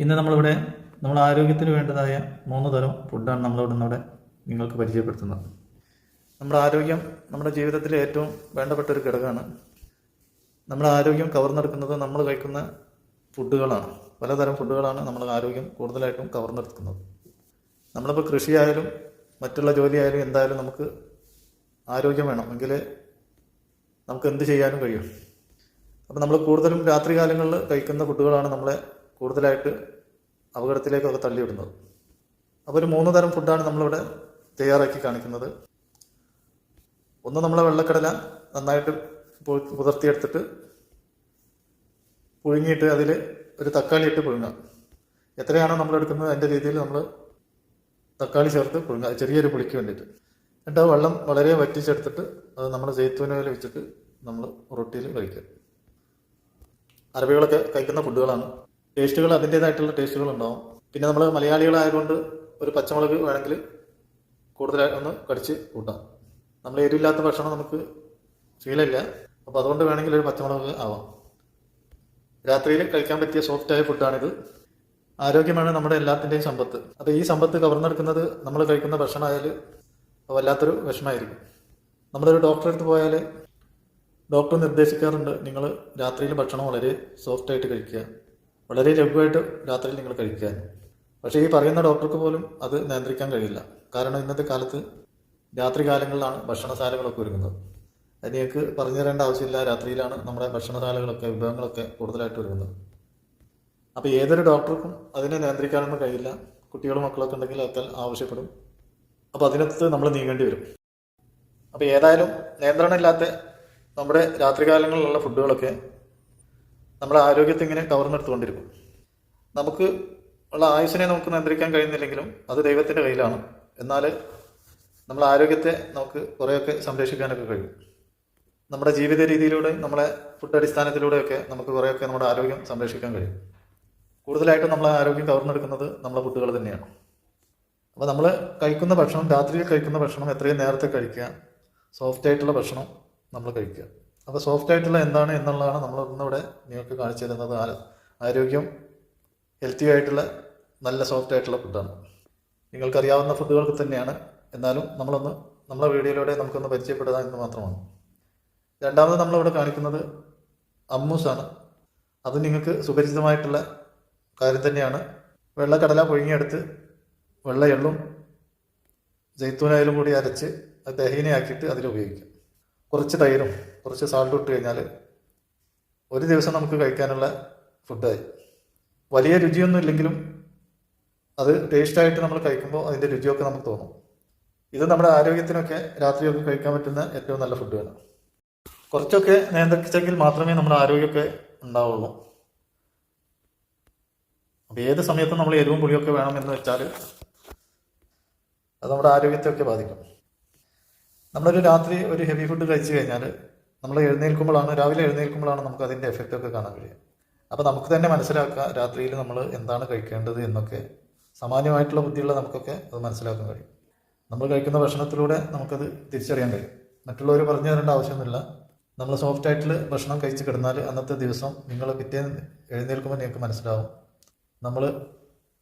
ഇന്ന് നമ്മളിവിടെ നമ്മുടെ ആരോഗ്യത്തിന് വേണ്ടതായ മൂന്ന് തരം ഫുഡാണ് നമ്മളിവിടെ നിന്നിവിടെ നിങ്ങൾക്ക് പരിചയപ്പെടുത്തുന്നത്. നമ്മുടെ ആരോഗ്യം നമ്മുടെ ജീവിതത്തിലെ ഏറ്റവും വേണ്ടപ്പെട്ട ഒരു ഘടകമാണ്. നമ്മുടെ ആരോഗ്യം കവർന്നെടുക്കുന്നത് നമ്മൾ കഴിക്കുന്ന ഫുഡുകളാണ്. പലതരം ഫുഡുകളാണ് നമ്മുടെ ആരോഗ്യം കൂടുതലായിട്ടും കവർന്നെടുക്കുന്നത്. നമ്മളിപ്പോൾ കൃഷിയായാലും മറ്റുള്ള ജോലിയായാലും എന്തായാലും നമുക്ക് ആരോഗ്യം വേണം. എങ്കിൽ നമുക്ക് എന്ത് ചെയ്യാനും കഴിയും. അപ്പോൾ നമ്മൾ കൂടുതലും രാത്രി കാലങ്ങളിൽ കഴിക്കുന്ന ഫുഡുകളാണ് നമ്മളെ കൂടുതലായിട്ട് അപകടത്തിലേക്കൊക്കെ തള്ളിവിടുന്നത് അപ്പോൾ ഒരു മൂന്ന് തരം ഫുഡാണ് നമ്മളിവിടെ തയ്യാറാക്കി കാണിക്കുന്നത്. ഒന്ന് നമ്മളെ വെള്ളക്കടല നന്നായിട്ട് പുതർത്തിയെടുത്തിട്ട് പുഴുങ്ങിയിട്ട് അതിൽ ഒരു തക്കാളി ഇട്ട് പുഴുങ്ങാം. എത്രയാണോ നമ്മൾ എടുക്കുന്നത് അതിന്റെ രീതിയിൽ നമ്മൾ തക്കാളി ചേർത്ത് പുഴുങ്ങുക ചെറിയൊരു പുളിക്ക് വേണ്ടിയിട്ട്. എന്നിട്ട് വെള്ളം വളരെ വറ്റിച്ചെടുത്തിട്ട് അത് നമ്മൾ ജെയ്ത്തൂനയിൽ വെച്ചിട്ട് നമ്മൾ റൊട്ടിയിൽ കഴിക്കുക. അറബികളൊക്കെ കഴിക്കുന്ന ഫുഡുകളാണ് ടേസ്റ്റുകൾ അതിന്റേതായിട്ടുള്ള ടേസ്റ്റുകൾ ഉണ്ടാവും. പിന്നെ നമ്മൾ മലയാളികളായതുകൊണ്ട് ഒരു പച്ചമുളക് വേണമെങ്കിൽ കൂടുതലായി ഒന്ന് കടിച്ച് കൂട്ടാം. നമ്മൾ എരിവില്ലാത്ത ഭക്ഷണം നമുക്ക് ശീലമില്ല. അപ്പോൾ അതുകൊണ്ട് വേണമെങ്കിൽ ഒരു പച്ചമുളക് ആവാം. രാത്രിയിൽ കഴിക്കാൻ പറ്റിയ സോഫ്റ്റായ ഫുഡാണിത് ആരോഗ്യമാണ് നമ്മുടെ എല്ലാത്തിന്റെയും സമ്പത്ത്. അപ്പോൾ ഈ സമ്പത്ത് കവർന്നെടുക്കുന്നത് നമ്മൾ കഴിക്കുന്ന ഭക്ഷണമായാൽ വല്ലാത്തൊരു വിഷമമായിരിക്കും. നമ്മളൊരു ഡോക്ടറെ അടുത്ത് പോയാൽ ഡോക്ടർ നിർദ്ദേശിക്കാറുണ്ട് നിങ്ങൾ രാത്രിയിൽ ഭക്ഷണം വളരെ സോഫ്റ്റായിട്ട് കഴിക്കുക. വളരെ ലഘുവായിട്ട് രാത്രിയിൽ നിങ്ങൾ കഴിക്കുക. പക്ഷേ ഈ പറയുന്ന ഡോക്ടർക്ക് പോലും അത് നിയന്ത്രിക്കാൻ കഴിയില്ല. കാരണം ഇന്നത്തെ കാലത്ത് രാത്രി കാലങ്ങളിലാണ് ഭക്ഷണശാലകളൊക്കെ ഒരുങ്ങുന്നത്. അത് നിങ്ങൾക്ക് പറഞ്ഞു തരേണ്ട ആവശ്യമില്ല. രാത്രിയിലാണ് നമ്മുടെ ഭക്ഷണശാലകളൊക്കെ വിഭവങ്ങളൊക്കെ കൂടുതലായിട്ട് ഒരുങ്ങുന്നത്. അപ്പോൾ ഏതൊരു ഡോക്ടർക്കും അതിനെ നിയന്ത്രിക്കാനൊന്നും കഴിയില്ല. കുട്ടികളും മക്കളൊക്കെ ഉണ്ടെങ്കിൽ അതൊക്കെ ആവശ്യപ്പെടും. അപ്പോൾ അതിനകത്ത് നമ്മൾ നീങ്ങേണ്ടി വരും. അപ്പോൾ ഏതായാലും നിയന്ത്രണമില്ലാത്ത നമ്മുടെ രാത്രികാലങ്ങളിലുള്ള ഫുഡുകളൊക്കെ നമ്മുടെ ആരോഗ്യത്തെ ഇങ്ങനെ കവർന്നെടുത്തുകൊണ്ടിരിക്കും നമുക്ക് ഉള്ള ആയുസിനെ നമുക്ക് നിയന്ത്രിക്കാൻ കഴിയുന്നില്ലെങ്കിലും അത് ദൈവത്തിന്റെ കയ്യിലാണ്. എന്നാൽ നമ്മൾ ആരോഗ്യത്തെ നമുക്ക് കുറേയൊക്കെ സംരക്ഷിക്കാനൊക്കെ കഴിയും. നമ്മുടെ ജീവിത രീതിയിലൂടെ നമ്മളെ ഫുഡ് അടിസ്ഥാനത്തിലൂടെയൊക്കെ നമുക്ക് കുറേയൊക്കെ നമ്മുടെ ആരോഗ്യം സംരക്ഷിക്കാൻ കഴിയും. കൂടുതലായിട്ടും നമ്മളെ ആരോഗ്യം കവർന്നെടുക്കുന്നത് നമ്മളെ ഫുഡുകൾ തന്നെയാണ്. അപ്പോൾ നമ്മൾ കഴിക്കുന്ന ഭക്ഷണം രാത്രിയിൽ കഴിക്കുന്ന ഭക്ഷണം എത്രയും നേരത്തെ കഴിക്കുക. സോഫ്റ്റ് ആയിട്ടുള്ള ഭക്ഷണം നമ്മൾ കഴിക്കുക. അപ്പോൾ സോഫ്റ്റ് ആയിട്ടുള്ള എന്താണ് എന്നുള്ളതാണ് നമ്മൾ ഇന്നിവിടെ നിങ്ങൾക്ക് കാണിച്ചു തരുന്നത്. ആരോഗ്യം ഹെൽത്തി ആയിട്ടുള്ള നല്ല സോഫ്റ്റ് ആയിട്ടുള്ള ഫുഡാണ് നിങ്ങൾക്കറിയാവുന്ന ഫുഡുകൾക്ക് തന്നെയാണ്. എന്നാലും നമ്മളൊന്ന് നമ്മളെ വീഡിയോയിലൂടെ നമുക്കൊന്ന് പരിചയപ്പെടുക എന്ന് മാത്രമാണ്. രണ്ടാമത് നമ്മളിവിടെ കാണിക്കുന്നത് അമ്മൂസാണ് അത് നിങ്ങൾക്ക് സുപരിചിതമായിട്ടുള്ള കാര്യം തന്നെയാണ്. വെള്ളക്കടല പുഴുങ്ങിയെടുത്ത് വെള്ള എള്ളും ജൈത്തൂനായാലും കൂടി അരച്ച് അത് ദഹീനയാക്കിയിട്ട് അതിൽ ഉപയോഗിക്കും. കുറച്ച് തൈരും കുറച്ച് സാൾട്ടും ഇട്ട് കഴിഞ്ഞാൽ ഒരു ദിവസം നമുക്ക് കഴിക്കാനുള്ള ഫുഡായി വലിയ രുചിയൊന്നും ഇല്ലെങ്കിലും അത് ടേസ്റ്റായിട്ട് നമ്മൾ കഴിക്കുമ്പോൾ അതിന്റെ രുചിയൊക്കെ നമുക്ക് തോന്നും. ഇത് നമ്മുടെ ആരോഗ്യത്തിനൊക്കെ രാത്രിയൊക്കെ കഴിക്കാൻ പറ്റുന്ന ഏറ്റവും നല്ല ഫുഡാണ് കുറച്ചൊക്കെ നിയന്ത്രിച്ചെങ്കിൽ മാത്രമേ നമ്മുടെ ആരോഗ്യമൊക്കെ ഉണ്ടാവുള്ളൂ. അപ്പോൾ ഏത് സമയത്തും നമ്മൾ എരിവും പുളിയൊക്കെ വേണമെന്ന് വെച്ചാൽ അത് നമ്മുടെ ആരോഗ്യത്തെയൊക്കെ ബാധിക്കും. നമ്മളൊരു രാത്രി ഒരു ഹെവി ഫുഡ് കഴിച്ചു കഴിഞ്ഞാൽ നമ്മൾ എഴുന്നേൽക്കുമ്പോഴാണ് രാവിലെ എഴുന്നേൽക്കുമ്പോഴാണ് നമുക്ക് അതിന്റെ എഫക്റ്റ് ഒക്കെ കാണാൻ കഴിയുക. അപ്പോൾ നമുക്ക് തന്നെ മനസ്സിലാക്കുക രാത്രിയിൽ നമ്മൾ എന്താണ് കഴിക്കേണ്ടത് എന്നൊക്കെ. സാമാന്യമായിട്ടുള്ള ബുദ്ധിയുള്ള നമുക്കൊക്കെ അത് മനസ്സിലാക്കാൻ കഴിയും. നമ്മൾ കഴിക്കുന്ന ഭക്ഷണത്തിലൂടെ നമുക്കത് തിരിച്ചറിയാൻ കഴിയും. മറ്റുള്ളവർ പറഞ്ഞു തരേണ്ട ആവശ്യമൊന്നുമില്ല. നമ്മൾ സോഫ്റ്റ് ആയിട്ടുള്ള ഭക്ഷണം കഴിച്ച് കിടന്നാൽ അന്നത്തെ ദിവസം നിങ്ങൾ പിറ്റേന്ന് എഴുന്നേൽക്കുമ്പോൾ നിങ്ങൾക്ക് മനസ്സിലാവും. നമ്മൾ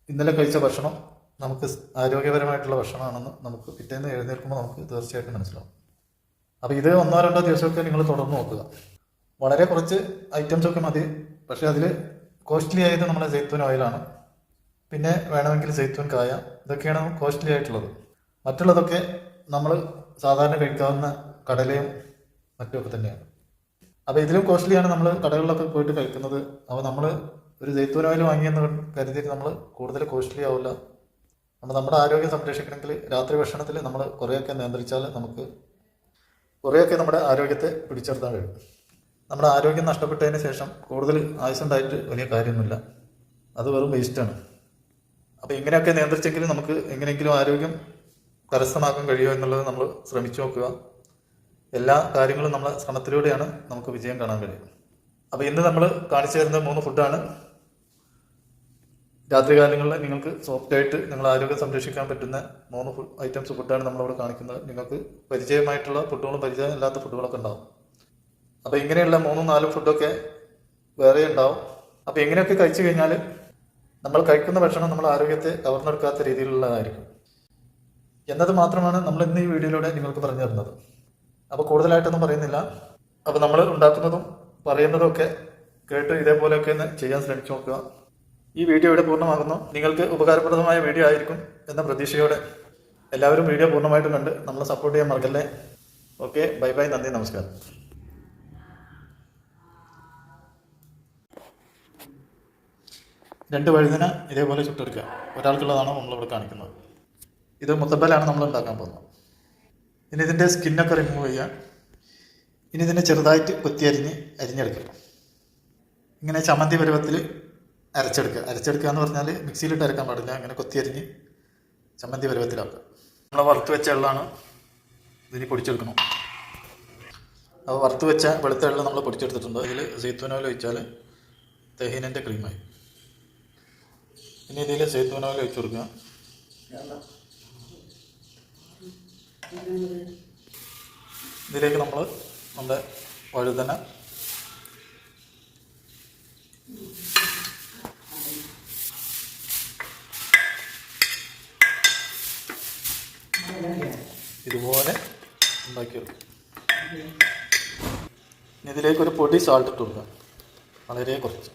ഇന്നലെ കഴിച്ച ഭക്ഷണം നമുക്ക് ആരോഗ്യപരമായിട്ടുള്ള ഭക്ഷണമാണെന്ന് നമുക്ക് പിറ്റേന്ന് എഴുന്നേൽക്കുമ്പോൾ നമുക്ക് തീർച്ചയായിട്ടും മനസ്സിലാവും. അപ്പോൾ ഇത് ഒന്നോ രണ്ടോ ദിവസമൊക്കെ നിങ്ങൾ തുടർന്ന് നോക്കുക. വളരെ കുറച്ച് ഐറ്റംസ് ഒക്കെ മതി. പക്ഷേ അതിൽ കോസ്റ്റ്ലി ആയത് നമ്മുടെ ജെയ്ത്തൂൻ ഓയിലാണ് പിന്നെ വേണമെങ്കിൽ ജെയ്ത്തൂൻ കായ. ഇതൊക്കെയാണ് കോസ്റ്റ്ലി ആയിട്ടുള്ളത്. മറ്റുള്ളതൊക്കെ നമ്മൾ സാധാരണ കഴിക്കാവുന്ന കടലയും മറ്റുമൊക്കെ തന്നെയാണ്. അപ്പോൾ ഇതിലും കോസ്റ്റ്ലിയാണ് നമ്മൾ കടകളിലൊക്കെ പോയിട്ട് കഴിക്കുന്നത്. അപ്പോൾ നമ്മൾ ഒരു ജെയ്ത്തൂൻ ഓയിൽ വാങ്ങിയെന്ന് കരുതിയിട്ട് നമ്മൾ കൂടുതൽ കോസ്റ്റ്ലി ആവില്ല. നമ്മൾ നമ്മുടെ ആരോഗ്യം സംരക്ഷിക്കണമെങ്കിൽ രാത്രി ഭക്ഷണത്തിൽ നമ്മൾ കുറേയൊക്കെ നിയന്ത്രിച്ചാൽ നമുക്ക് കുറേയൊക്കെ നമ്മുടെ ആരോഗ്യത്തെ പിടിച്ചെടുത്താൻ കഴിയും. നമ്മുടെ ആരോഗ്യം നഷ്ടപ്പെട്ടതിന് ശേഷം കൂടുതൽ ആയുസ്സുണ്ടായിട്ട് വലിയ കാര്യമൊന്നുമില്ല. അത് വെറും വേസ്റ്റാണ് അപ്പോൾ ഇങ്ങനെയൊക്കെ നിയന്ത്രിച്ചെങ്കിൽ നമുക്ക് എങ്ങനെയെങ്കിലും ആരോഗ്യം കരസ്ഥമാക്കാൻ കഴിയുമോ എന്നുള്ളത് നമ്മൾ ശ്രമിച്ചു നോക്കുക. എല്ലാ കാര്യങ്ങളും നമ്മളെ ശ്രമത്തിലൂടെയാണ് നമുക്ക് വിജയം കാണാൻ കഴിയുക. അപ്പോൾ ഇന്ന് നമ്മൾ കാണിച്ചു തരുന്ന മൂന്ന് ഫുഡാണ് രാത്രികാലങ്ങളിൽ നിങ്ങൾക്ക് സോഫ്റ്റ് ആയിട്ട് നിങ്ങൾ ആരോഗ്യം സംരക്ഷിക്കാൻ പറ്റുന്ന മൂന്ന് ഫുഡ് ഐറ്റംസ് ഫുഡാണ് നമ്മളിവിടെ കാണിക്കുന്നത്. നിങ്ങൾക്ക് പരിചയമായിട്ടുള്ള ഫുഡുകളും പരിചയം ഇല്ലാത്ത ഫുഡുകളൊക്കെ ഉണ്ടാവും. അപ്പോൾ ഇങ്ങനെയുള്ള മൂന്നും നാലും ഫുഡൊക്കെ വേറെ ഉണ്ടാവും. അപ്പോൾ എങ്ങനെയൊക്കെ കഴിച്ചു കഴിഞ്ഞാൽ നമ്മൾ കഴിക്കുന്ന ഭക്ഷണം നമ്മൾ ആരോഗ്യത്തെ കവർന്നെടുക്കാത്ത രീതിയിലുള്ളതായിരിക്കും. എന്നത് മാത്രമാണ് നമ്മൾ ഇന്ന് ഈ വീഡിയോയിലൂടെ നിങ്ങൾക്ക് പറഞ്ഞു തരുന്നത്. അപ്പോൾ കൂടുതലായിട്ടൊന്നും പറയുന്നില്ല. അപ്പോൾ നമ്മൾ ഉണ്ടാക്കുന്നതും പറയുന്നതും ഒക്കെ കേട്ട് ഇതേപോലെയൊക്കെ ഒന്ന് ചെയ്യാൻ ശ്രമിച്ചു നോക്കുക. ഈ വീഡിയോ ഇവിടെ പൂർണമാകുന്നു. നിങ്ങൾക്ക് ഉപകാരപ്രദമായ വീഡിയോ ആയിരിക്കും എന്ന പ്രതീക്ഷയോടെ എല്ലാവരും വീഡിയോ പൂർണമായിട്ടും കണ്ട് നമ്മളെ സപ്പോർട്ട് ചെയ്യാൻ മറക്കല്ലേ. ഓക്കെ ബൈ ബൈ നന്ദി നമസ്കാരം. രണ്ട് വഴുതന ഇതേപോലെ ചുട്ടെടുക്കുക. ഒരാൾക്കുള്ളതാണ് നമ്മളിവിടെ കാണിക്കുന്നത്. ഇത് മുത്തപ്പലാണ് നമ്മൾ ഉണ്ടാക്കാൻ പോകുന്നത്. ഇനി ഇതിന്റെ സ്കിന്നൊക്കെ റിമൂവ് ചെയ്യുക. ഇനി ഇതിനെ ചെറുതായിട്ട് കൊത്തിയരിഞ്ഞ് അരിഞ്ഞെടുക്കുക. ഇങ്ങനെ ചമ്മന്തി പരുവത്തിൽ അരച്ചെടുക്കുക. അരച്ചെടുക്കുക എന്ന് പറഞ്ഞാൽ മിക്സിയിലിട്ട് അരക്കാൻ പാടില്ല. അങ്ങനെ കൊത്തിയരിഞ്ഞ് ചമ്മന്തി പരുവത്തിലാക്കുക. നമ്മൾ വറുത്ത് വെച്ച എള്ളാണ് ഇതിന് പൊടിച്ചെടുക്കണം അപ്പോൾ വറുത്ത് വെച്ച വെളുത്ത എള്ള നമ്മൾ പൊടിച്ചെടുത്തിട്ടുണ്ട്. അതിൽ സേത്തുനോയിൽ ഒഴിച്ചാൽ തെഹീനന്റെ ക്രീമായി. ഇനി ഇതിൽ സേത്തുനോയിൽ ഒഴിച്ചു കൊടുക്കുക. ഇതിലേക്ക് നമ്മൾ നമ്മുടെ വഴുതന ഇതുപോലെ ഉണ്ടാക്കിയെടുക്കും ഇതിലേക്കൊരു പൊടി സാൾട്ട് ഇട്ട് കൊടുക്കുക വളരെ കുറച്ച്.